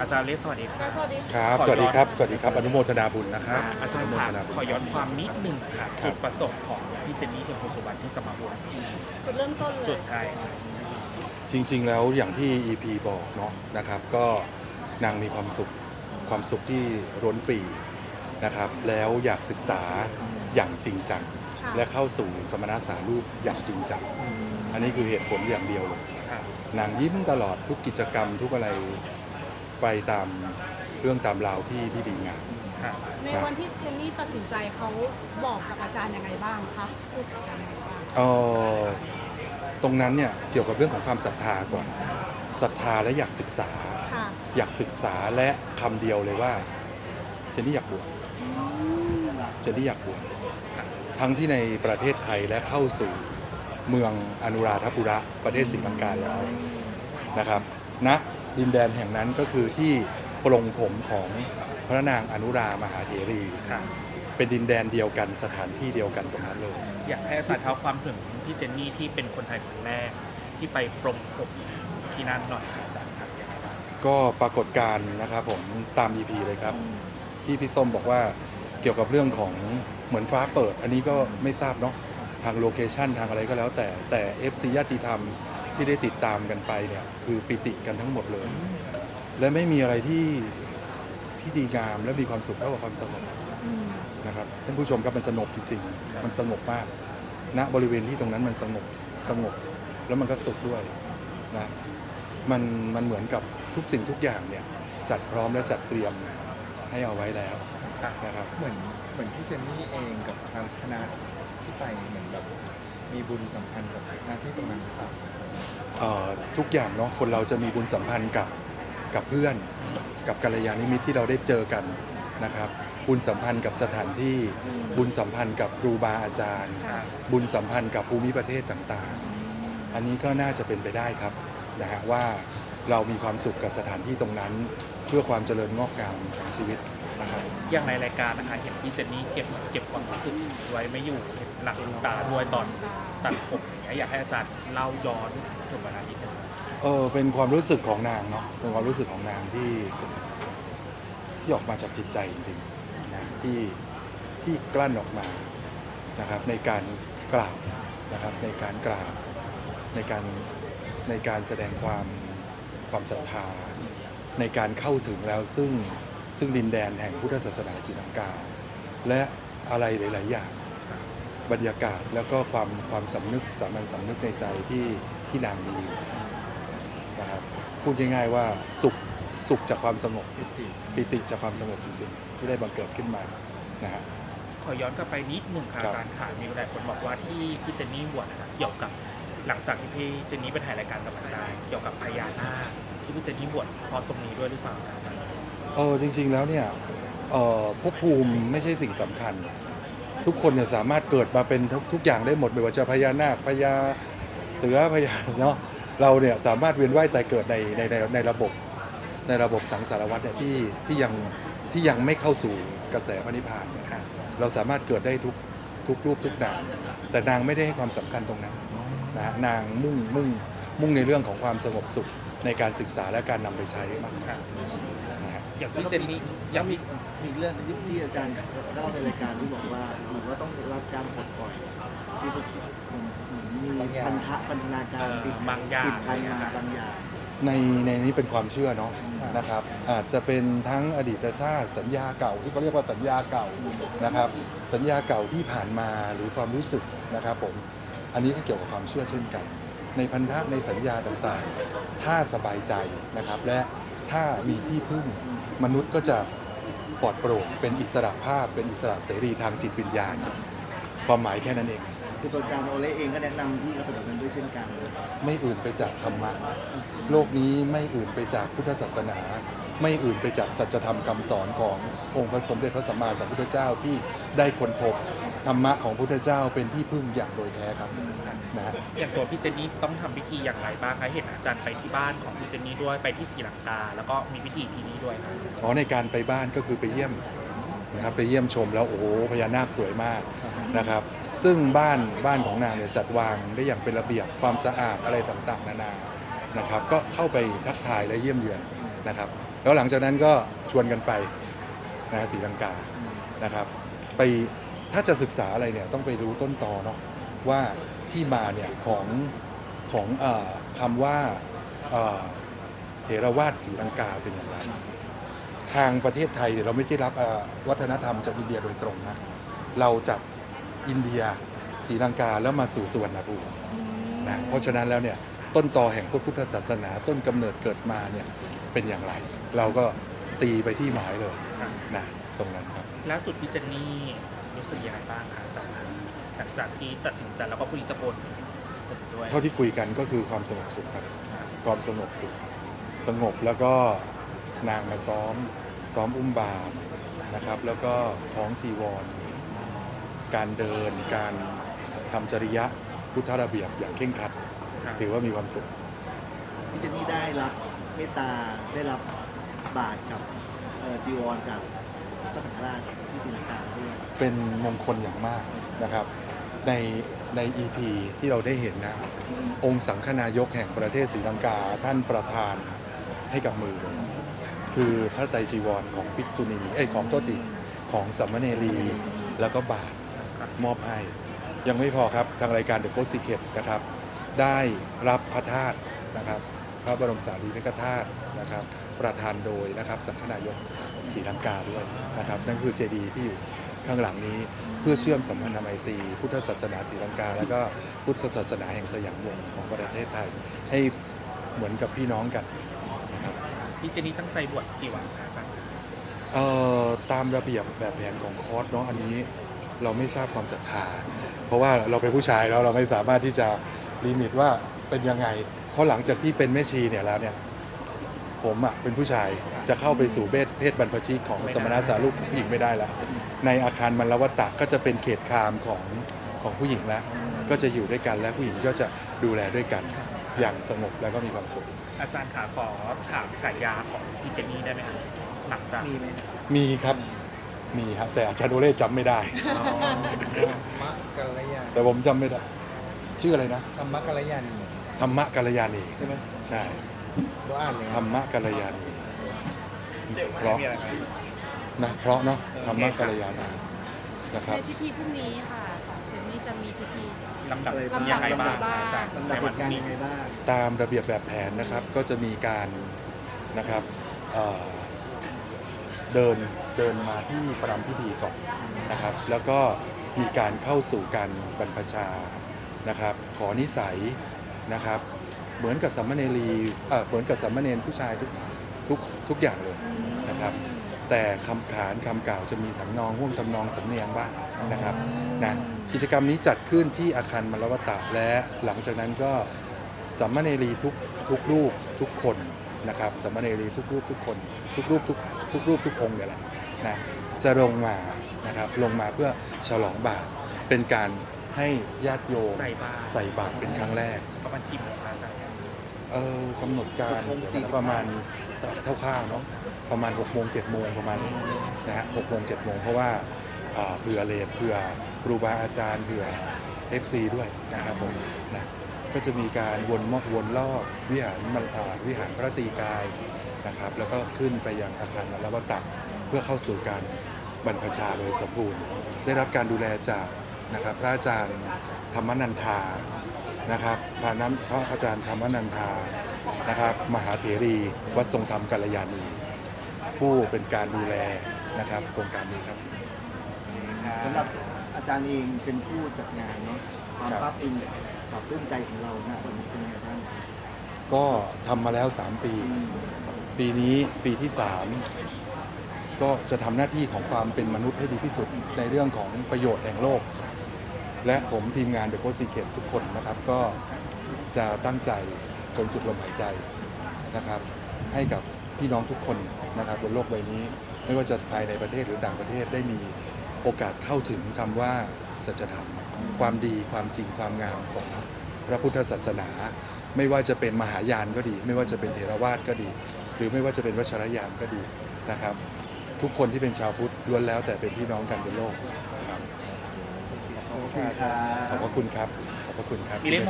อาจารย์เลสสวัสดีครับสวัสดีครับ ขอสวัสดีครับย้อนสวัสดีครับ อนุโมทนาบุญนะครับอาจารย์นุโมค่ะทนาบุญ ขอย้อนความนิดหนึ่งค่ะครับ จุดประสงค์ของพี่เจนนี่เทียมโพสุวรรณที่จะมาบวชจุดเริ่มต้นเลยจุดใช่ครับจริง ๆ แล้วอย่างที่ EP บอกเนาะนะครับ ก็นางมีความสุข ความสุขที่ร้นปรีนะครับ แล้วอยากศึกษาอย่างจริงจัง ค่ะและเข้าสู่สมณสารูปอย่างจริงจัง อันนี้คือเหตุผลอย่างเดียวเลยครับนางยิ้มตลอดทุกกิจกรรมทุกอะไร ไปตามเรื่องตามราวที่ที่ดีงามครับในวันที่เจนนี่ตัดสินใจเขาบอกกับอาจารย์ยังไงบ้างคะพูดกับอาจารย์ยังไงบ้าง เอ่อตรงนั้นเนี่ยเกี่ยวกับเรื่องของความศรัทธาก่อนศรัทธาและอยากศึกษา ค่ะอยากศึกษาและคำเดียวเลยว่าเจนนี่อยากบวชเจนนี่อยากบวชทั้งที่ในประเทศไทยและเข้าสู่เมืองอนุราธปุระประเทศศรีลังกาแล้วนะครับณ ดินแดนแห่งนั้นก็คือที่ปลงผมของพระนางอนุรามหาเถรี ครับเป็นดินแดนเดียวกันสถานที่เดียวกันตรงนั้นเลย อยากให้อาจารย์เท้าความถึงพี่เจนนี่ที่เป็นคนไทยคนแรกที่ไปปรงผมที่นั่นหน่อยครับอาจารย์ครับยังไงบ้างก็ปรากฏการณ์นะครับผมตาม EP เลยครับ ที่พี่ส้มบอกว่าเกี่ยวกับเรื่องของเหมือนฟ้าเปิด อันนี้ก็ไม่ทราบเนาะทางโลเคชันทางอะไรก็แล้วแต่แต่ FC ญาติธรรม ที่ได้ติดตามกันไปเนี่ยคือปิติกันทั้งหมดเลย และไม่มีอะไรที่ที่ดีงามและมีความสุขเท่ากับความสงบอืมนะครับท่านผู้ชมครับมันสงบจริง ๆ มันสงบมากณบริเวณที่ตรงนั้นมันสงบสงบแล้วมันก็สุขด้วยนะมันมันเหมือนกับทุกสิ่งทุกอย่างเนี่ยจัดพร้อมและจัดเตรียมให้เอาไว้แล้วครับนะครับเหมือนเหมือนพี่เจนนี่เองกับทางคณะที่ไปเหมือนแบบ มีบุญสัมพันธ์กับหน้าที่ตรงนั้นหรือเปล่าเอ่อทุกอย่างเนาะคนเราจะมีบุญสัมพันธ์กับกับเพื่อน กับกัลยาณมิตรที่เราได้เจอกันนะครับ บุญสัมพันธ์กับสถานที่ บุญสัมพันธ์กับครูบาอาจารย์ครับบุญสัมพันธ์กับภูมิประเทศต่างๆ อันนี้ก็น่าจะเป็นไปได้ครับนะฮะว่าเรามีความสุขกับสถานที่ตรงนั้น เพื่อความเจริญงอกงามของชีวิต นะครับ อย่างในรายการนะคะเห็นพี่เจนนี่เก็บเก็บความรู้สึกไว้ไม่อยู่เห็นหลังลืมตาด้วยตอนตัดผมอย่างเงี้ยอยากให้อาจารย์เล่าย้อนถึงวันนั้นนิดนึงเออเป็นความรู้สึกของนางเนาะเป็นความรู้สึกของนางที่ ที่ออกมาจากจิตใจจริงๆนะที่ที่กลั้นออกมานะครับ ในการกราบนะครับ ในการกราบในการในการแสดงความความศรัทธาในการเข้าถึงแล้วซึ่ง ซึ่งดินแดนแห่งพุทธศาสนาศรีลังกา และอะไรหลาย ๆ อย่างบรรยากาศแล้วก็ความความสำนึกสามัญสำนึกในใจที่ที่นางมีอยู่นะครับพูดง่ายๆว่าสุขสุขจากความสงบปิติปิติจากความสงบจริง ๆ ที่ได้บังเกิดขึ้นมานะฮะขอย้อนกลับไปนิดหนึ่งค่ะครับอาจารย์ค่ะมีหลายคนบอกว่าที่พี่เจนนี่บวชนะคะเกี่ยวกับหลังจากที่พี่เจนนี่ไปถ่ายรายการกับอาจารย์เกี่ยวกับพญานาคที่พี่เจนนี่บวชเพราะตรงนี้ด้วยหรือเปล่าคะอาจารย์ เออจริง ๆ แล้วเนี่ยเอ่อภพภูมิไม่ใช่สิ่งสำคัญ ทุกคนเนี่ยสามารถเกิดมาเป็นทุกทุกอย่างได้หมดไม่ว่าจะพญานาคพญาเสือพญาเนาะเราเนี่ยสามารถเวียนว่ายตายเกิดในในในในระบบในระบบสังสารวัฏเนี่ยที่ที่ยังที่ยังไม่เข้าสู่กระแสพระนิพพานเนี่ยค่ะเราสามารถเกิดได้ทุกทุกรูปทุกนามแต่นางไม่ได้ให้ความสำคัญตรงนั้นนะฮะนางมุ่งมุ่งมุ่งในเรื่องของความสงบสุขในการศึกษาและการนำไปใช้มากกว่าค่ะนะฮะ อย่างพี่เจนนี่อยัย่างงมีมีเรื่องที่ที่อาจารย์เล่าในรายการที่บอกว่าเหมือนว่าต้องรับการปลดปล่อยที่เหมือนมีพันธะพันธนาการติดบางอย่างติดพันมาบางอย่าง ในในนี้เป็นความเชื่อเนาะนะครับอาจจะเป็นทั้งอดีตชาติสัญญาเก่าที่เขาเรียกว่าสัญญาเก่านะครับ สัญญาเก่าที่ผ่านมาหรือความรู้สึกนะครับผมอันนี้ก็เกี่ยวกับความเชื่อเช่นกัน ในพันธะในสัญญาต่างๆ ถ้าสบายใจนะครับ และ ถ้ามีที่พึ่งมนุษย์ก็จะปลอดโปร่งเป็นอิสระภาพ เป็นอิสระเสรีทางจิตวิญญาณความหมายแค่นั้นเอง คือตัวอาจารย์โอเล่เองก็แนะนำพี่เขาเป็นแบบนั้นด้วยเช่นกัน ไม่อื่นไปจากธรรมะ โลกนี้ไม่อื่นไปจากพุทธศาสนา ไม่อื่นไปจากสัจธรรมคำสอนขององค์พระสมเด็จพระสัมมาสัมพุทธเจ้าที่ได้ค้นพบ ธรรมะของพุทธเจ้าเป็นที่พึ่งอย่างโดยแท้ครับนะฮะอย่างตัวพี่เจนนี่ต้องทำพิธีอย่างไรบ้างคะเห็นอาจารย์ไปที่บ้านของพี่เจนนี่ด้วยไปที่ศรีลังกา แล้วก็มีพิธีที่นี่ด้วยนะอาจารย์อ๋อในการไปบ้านก็คือไปเยี่ยมนะครับไปเยี่ยมชมแล้วโอ้โหพญานาคสวยมากนะครับ ซึ่งบ้านบ้านของนางเนี่ยจัดวางได้อย่างเป็นระเบียบความสะอาดอะไรต่างๆ นานานะครับ ก็เข้าไปทักทายและเยี่ยมเยือนนะครับ แล้วหลังจากนั้นก็ชวนกันไปนะศรีลังกานะครับ ไป ถ้าจะศึกษาอะไรเนี่ยต้องไปรู้ต้นตอเนาะว่าที่มาเนี่ยของของเออคำว่าเอ่อเถรวาทศรีลังกาเป็นอย่างไร ทางประเทศไทยเนี่ยเราไม่ได้รับเอ่อวัฒนธรรมจากอินเดียโดยตรงนะเราจากอินเดียศรีลังกาแล้วมาสู่สุวรรณภูมินะเพราะฉะนั้นแล้วเนี่ยต้นตอแห่งพระพุทธศาสนาต้นกำเนิดเกิดมาเนี่ยเป็นอย่างไร เราก็ตีไปที่หมายเลยนะตรงนั้นครับล่าสุดพี่เจนนี่ รู้สึกยังไงบ้างคะจากนั้นหลังจากที่ตัดสินใจแล้วก็พรุ่งนี้จะโกนผมด้วยเท่าที่คุยกันก็คือความสงบสุขครับ ความสงบสุข สงบแล้วก็นางมาซ้อม ซ้อมอุ้มบาตรนะครับ แล้วก็คล้องจีวร การเดิน การทำจริยะพุทธระเบียบอย่างเคร่งครัดครับถือว่ามีความสุข พี่เจนนี่ได้รับเมตตาได้รับบาตรกับเอ่อจีวรจาก พระสังฆราชที่ศรีลังกาด้วยเป็นมงคลอย่างมากนะครับ ในใน EP ที่เราได้เห็นนะ องค์สังฆนายกแห่งประเทศศรีลังกาท่านประทานให้กับมือ คือพระไตรจีวรของภิกษุณีเอ้ยของโทษทีของสัมมเนรีแล้วก็บาทมอบให้ ยังไม่พอครับทางรายการ The Ghost Secret นะครับ ได้รับพระธาตุนะครับ พระบรมสารีริกธาตุ นะครับประทานโดยนะครับสังฆนายกศรีลังกาด้วยนะครับนั่นคือเจดีย์ที่อยู่ข้างหลังนี้เพื่อเชื่อมสัมพันธไมตรีพุทธศาสนาศรีลังกา แล้วก็พุทธศาสนาแห่งสยามวงศ์ของประเทศไทย ให้เหมือนกับพี่น้องกันนะครับพี่เจนนี่ตั้งใจบวชกี่วันคะอาจารย์เอ่อตามระเบียบแบบแผนของคอร์สเนาะอันนี้เราไม่ทราบความศรัทธา เพราะว่าเราเป็นผู้ชายแล้วเราไม่สามารถที่จะลิมิตว่าเป็นยังไง เพราะหลังจากที่เป็นแม่ชีเนี่ยแล้วเนี่ย ผมอะเป็นผู้ชายจะเข้าไปสู่เพศเพศบรรพชิตของสมณสารูปผู้หญิงไม่ได้แล้วในอาคารมันลวัตตะก็จะเป็นเขตคามของของผู้หญิงแล้วก็จะอยู่ด้วยกันและผู้หญิงก็จะดูแลด้วยกันอย่างสงบแล้วก็มีความสุข อาจารย์ขาขอถามฉายาของพี่เจนนี่ได้ไหมคะหลังจากมีไหมมีครับมีครับ แต่อาจารย์โอเล่จำไม่ได้อ๋อมะกัลยาแต่ผมจำไม่ได้ ชื่ออะไรนะธรรมกัลยานีธรรมะกัลยาณีใช่ไหมใช่ เราอ่านเลยธรรมะกัลยาณีเพราะมีอะไรไหมนะเพราะเนาะธรรมะกัลยาณีนะครับ ในพิธีพรุ่งนี้ค่ะของเจนนี่จะมีพิธี ลำดับอะไรบ้างยังไงบ้างคะอาจารย์ลำในดับเหวันตุพการรุ่งณ์นี้ยังไงบ้าง ตามระเบียบแบบแผนนะครับก็จะมีการนะครับเอ่อเดินเดินมาที่ประรำพิธีก่อนนะครับ แล้วก็มีการเข้าสู่การบรรพชานะครับ ขอนิสัยนะครับ เหมือนกับสัมมเนรีเอ่อเหมือนกับสัมมเนรผู้ชายทุกทุกทุกอย่างเลยนะครับ แต่คำขานคำกล่าวจะมีทำนองห่วงทำนองสำเนียงบ้างนะครับนะกิจกรรมนี้จัดขึ้นที่อาคารมรวตะและหลังจากนั้นก็สัมมเนรีทุกทุกรูปทุกคนนะครับสัมมเนรีทุกรูปทุกคน ทุกรูปทุกทุกรูปทุกองค์เนี่ยแหละนะจะลงมานะครับลงมาเพื่อฉลองบาตรเป็นการให้ญาติโยมใส่บาตรใส่บาตรเป็นครั้งแรกประมาณกี่โมงคะอาจารย์ เออกำหนดการประมาณคร่าวๆเนาะประมาณ6กโมงเจ็ดโมงประมาณนี้นะฮะหกโมงเจ็ดโมงเพราะว่าเผื่อเลนเผื่อครูบาอาจารย์เผื่อ FC ด้วยนะครับผมนะก็จะมีการวนมอกวนรอบวิหารมันวิหารพระตีกายนะครับ แล้วก็ขึ้นไปยังอาคารมรวตะเพื่อเข้าสู่การบรรพชาโดยสมบูรณ์ ได้รับการดูแลจากนะครับพระอาจารย์ธรรมนันทา นะครับพระน้ำพระอาจารย์ธรรมนันทานะครับ มหาเถรีวัดทรงธรรมกัลยาณี ผู้เป็นการดูแลนะครับโครงการนี้ครับ สำหรับอาจารย์เองเป็นผู้จัดงานเนาะความครับภาพอินปรับปลื้มใจของเรานะวันนี้เป็นยังไงบ้างก็ทำมาแล้ว 3 ปี อืมปีนี้ปีที่ 3 ก็จะทำหน้าที่ของความเป็นมนุษย์ให้ดีที่สุดในเรื่องของประโยชน์แห่งโลก และผมทีมงานเดอะโคสิเกตทุกคนนะครับ ก็จะตั้งใจจนสุดลมหายใจนะครับ ให้กับพี่น้องทุกคนนะครับบนโลกใบนี้ ไม่ว่าจะภายในประเทศหรือต่างประเทศได้มีโอกาสเข้าถึงคำว่าสัจธรรม ความดีความจริงความงามของพระพุทธศาสนา ไม่ว่าจะเป็นมหายานก็ดี ไม่ว่าจะเป็นเทรวาสก็ดี หรือไม่ว่าจะเป็นวัชรยานก็ดีนะครับ ทุกคนที่เป็นชาวพุทธล้วนแล้วแต่เป็นพี่น้องกันบนโลก ครับขอบคุณครับ ขอบพระคุณครับ ขอบพระคุณครับ มีเล่ม